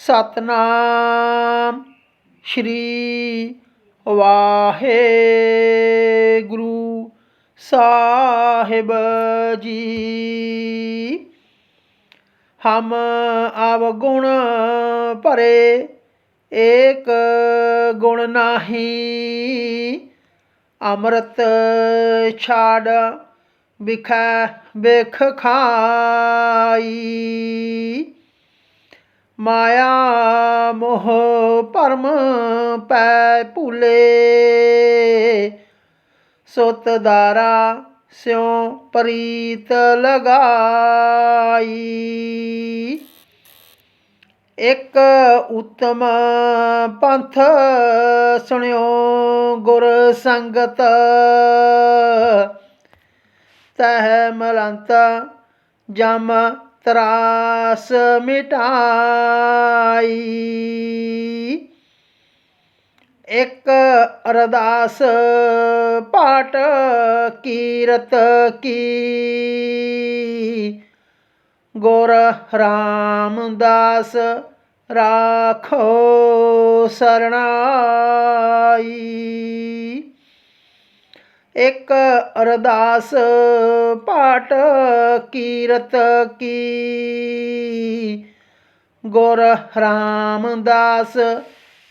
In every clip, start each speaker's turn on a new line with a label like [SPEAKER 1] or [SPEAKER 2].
[SPEAKER 1] ਸਤਨਾਮ ਸ਼੍ਰੀ ਵਾਹਿਗੁਰੂ ਸਾਹਿਬ ਜੀ। ਹਮ ਅਵਗੁਣ ਭਰੇ, ਏਕ ਗੁਣ ਨਾਹੀ, ਅੰਮ੍ਰਿਤ ਛਾੜ ਵਿਖੈ ਬਿਖ ਖਾਈ। ਮਾਇਆ ਮੋਹ ਭਰਮ ਪੈ ਭੂਲੇ ਸੁਤ ਦਾਰਾ ਸਿਉ ਪ੍ਰੀਤ ਲਗਾਈ ਇੱਕ ਉਤਮ ਪੰਥ ਸੁਣਿਓ ਗੁਰ ਸੰਗਤ ਤਹ ਮਲੰਤ ਜਮ त्रास मिटाई। एक अरदास पाठ कीरत की। गोर रामदास राखो शरणाई। एक अरदास पाठ ਪਾਟ ਕੀਰਤ ਕੀ। ਗੁਰ ਰਾਮਦਾਸ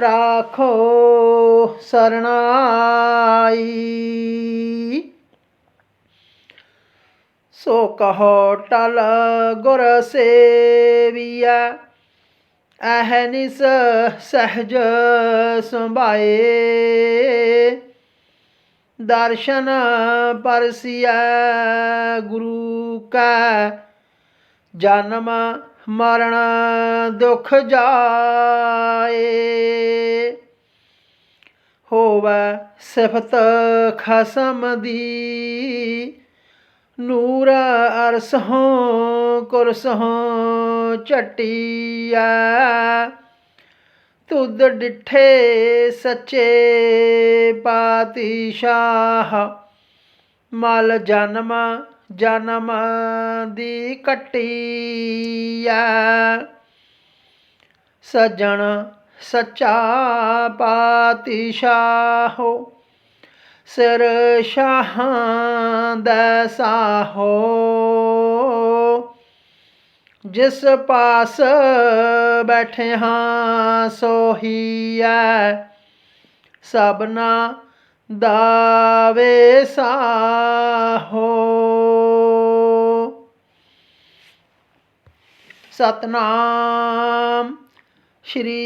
[SPEAKER 1] ਰਾਖੋ ਸਰਣਾਈ। ਸੋ ਕਹੋ ਟਲ ਗੁਰ ਸੇਵੀਆ ਅਹਨਿਸ ਸਹਜ ਸੰਭਾਏ। ਦਰਸ਼ਨ ਪਰਸਿਆ ਗੁਰੂ ਕਾ। ਜਨਮ ਮਰਨ ਦੁਖ ਜਾਏ। ਹੋਵੇ ਸਿਫਤ ਖਸਮ ਦੀ। ਨੂਰ ਅਰਸੋਂ ਕੁਰਸ ਹੋ ਝਟਿਆ ਤੁਧ ਡਿਠੇ ਸੱਚੇ ਪਾਤਸ਼ਾਹ। ਮਲ ਜਨਮ ਜਨਮ ਦੀ ਕਟਿਆ ਸਜਣ ਸੱਚਾ ਪਾਤਸ਼ਾਹੋ, ਸਿਰ ਸ਼ਾਹਾਂ ਦਾ ਸਾਹੋ। जिस पास बैठे हाँ सोही है सबना दावे सा हो। सतनाम श्री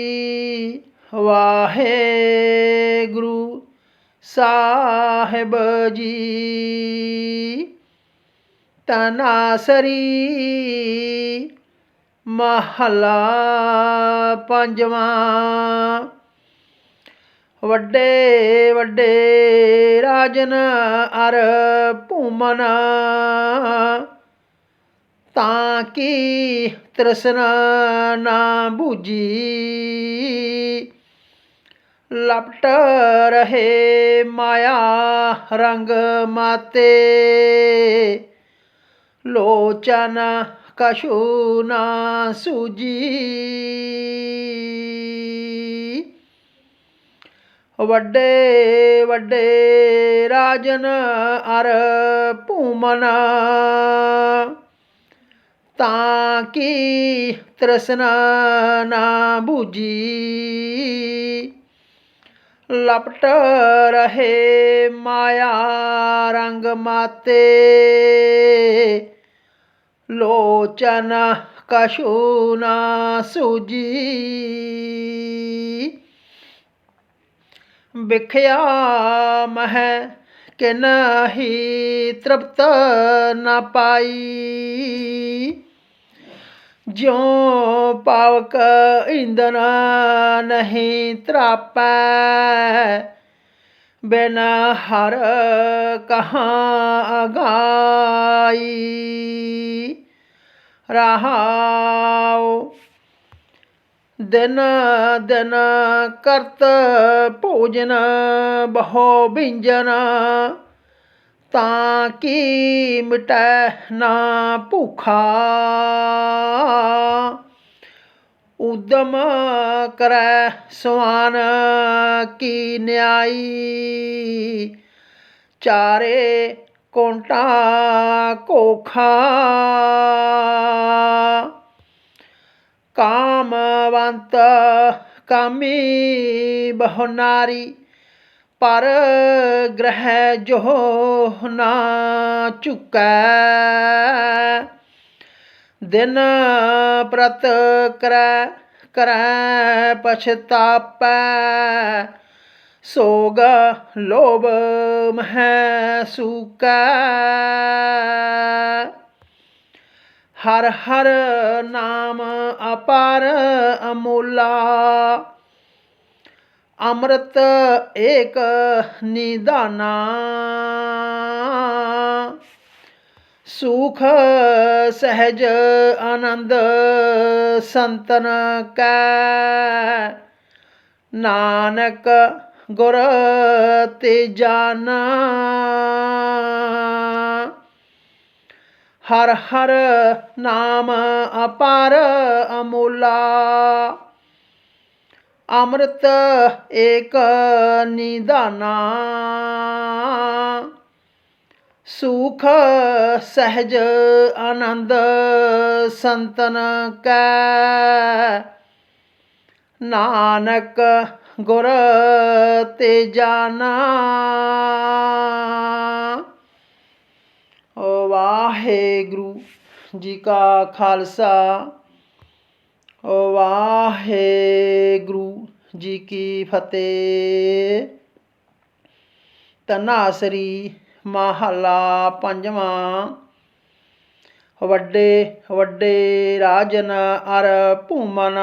[SPEAKER 1] वाहे गुरु साहेब जी। ਤਨਾਸਰੀ ਮਹਲਾ ਪੰਜਵਾਂ। ਵੱਡੇ ਵੱਡੇ ਰਾਜਨ ਅਰ ਭੂਮਨ ਤਾਂ ਕੀ ਤ੍ਰਿਸ਼ਨਾ ਨਾ ਬੂਜੀ ਲਪਟ ਰਹੇ ਮਾਇਆ ਰੰਗ ਮਾਤੇ। लोचन कशूना सुजी। वड्डे वड्डे राजन अर पूमन। ताकी तृष्णा ना बुझी लपट रहे माया रंग माते। लोचन कशूना सुजी। विख्यामह कि नही तृप्त न पाई। ज्यो पावक इंदना नहीं त्रापै ਬਿਨ ਹਰ ਕਹਾਂ ਅਗਾਈ। ਰਹਾਉ, ਦਿਨ ਦਿਨ ਕਰਤ ਭੋਜਨ ਬਹੁ ਬਿੰਜਨ। ਤਾਂ ਕੀ ਮਿਟੈ ਨਾ ਭੁਖਾ। उद्यम कर स्वान की न्यायी। चारे कोंटा कोखा। कामवंत कामी बहुनारी। पर ग्रह जो ना चुका। दिन प्रत कर कर पछताप सोग लोभ मह सुका हर हर नाम अपार अमूला। अमृत एक निदाना। सुख, सहज, आनंद, संतन का। नानक गुर ते जाना। हर हर नाम अपार अमूला। अमृत एक निदाना। सुख, सहज, आनंद, संतन का। नानक गुर ते जाना। वाहे गुरु जी का खालसा। वाहे गुरु जी की फतेह। तनासरी ਮਹਲਾ ਪੰਜਵਾਂ ਵੱਡੇ ਵੱਡੇ ਰਾਜਨ ਅਰ ਭੂਮਨ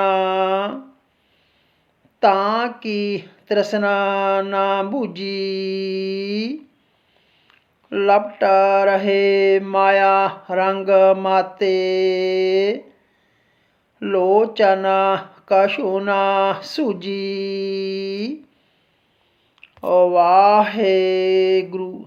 [SPEAKER 1] ਤਾਂ ਕੀ ਤ੍ਰਿਸ਼ਨਾ ਨਾ ਬੂਜੀ ਲਪਟ ਰਹੇ ਮਾਇਆ ਰੰਗ ਮਾਤੇ ਲੋਚਨ ਕਸ਼ੂ ਨਾ ਸੂਜੀ ਵਾਹਿਗੁਰੂ